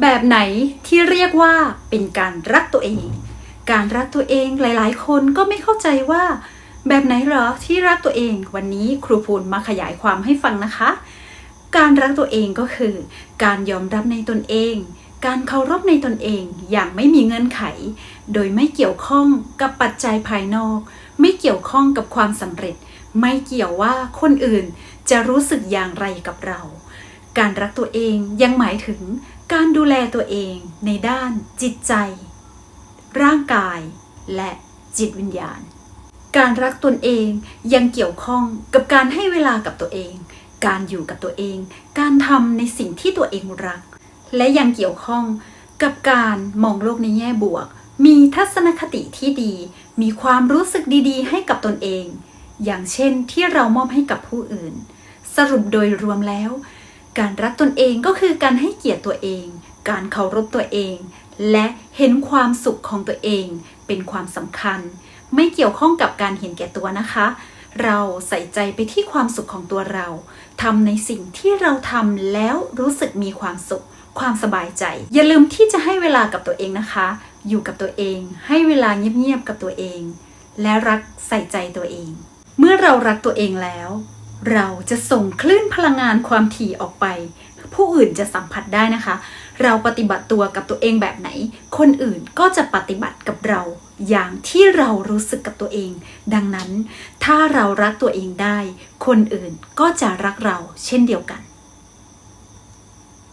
แบบไหนที่เรียกว่าเป็นการรักตัวเอง การรักตัวเองหลาย ๆ คนก็ไม่เข้าใจว่า แบบไหนเหรอที่รักตัวเอง วันนี้ครูพูนมาขยายความให้ฟังนะคะ การรักตัวเองก็คือ การยอมรับในตนเอง การเคารพในตนเองอย่างไม่มีเงื่อนไข โดยไม่เกี่ยวข้องกับปัจจัยภายนอก ไม่เกี่ยวข้องกับความสำเร็จ ไม่เกี่ยวว่าคนอื่นจะรู้สึกอย่างไรกับเรา การรักตัวเองยังหมายถึง การดูแลตัวเองในด้านจิตใจ ร่างกายและจิตวิญญาณ การรักตนเองยังเกี่ยวข้องกับการให้เวลากับตัวเอง การอยู่กับตัวเอง การทำในสิ่งที่ตัวเองรัก และยังเกี่ยวข้องกับการมองโลกในแง่บวก มีทัศนคติที่ดี มีความรู้สึกดีๆ ให้กับตนเอง อย่างเช่นที่เรามอบให้กับผู้อื่น สรุปโดยรวมแล้ว การรักตนเองก็คือการให้เกียรติตัวเอง การเคารพตัวเอง และเห็นความสุขของตัวเอง เป็นความสำคัญ ไม่เกี่ยวข้องกับการเห็นแก่ตัวนะคะ เราใส่ใจไปที่ความสุขของตัวเราทำในสิ่งที่เราทำแล้วรู้สึกมีความสุข ความสบายใจ อย่าลืมที่จะให้เวลากับตัวเองนะคะ อยู่กับตัวเอง ให้เวลาเงียบๆกับตัวเอง และรักใส่ใจตัวเอง เมื่อเรารักตัวเองแล้ว เราจะส่งคลื่นพลังงานความถี่ออกไป ผู้อื่นจะสัมผัสได้นะคะ เราปฏิบัติตัวกับตัวเองแบบไหน คนอื่นก็จะปฏิบัติกับเราอย่างที่เรารู้สึกกับตัวเอง ดังนั้น ถ้าเรารักตัวเองได้ คนอื่นก็จะรักเราเช่นเดียวกัน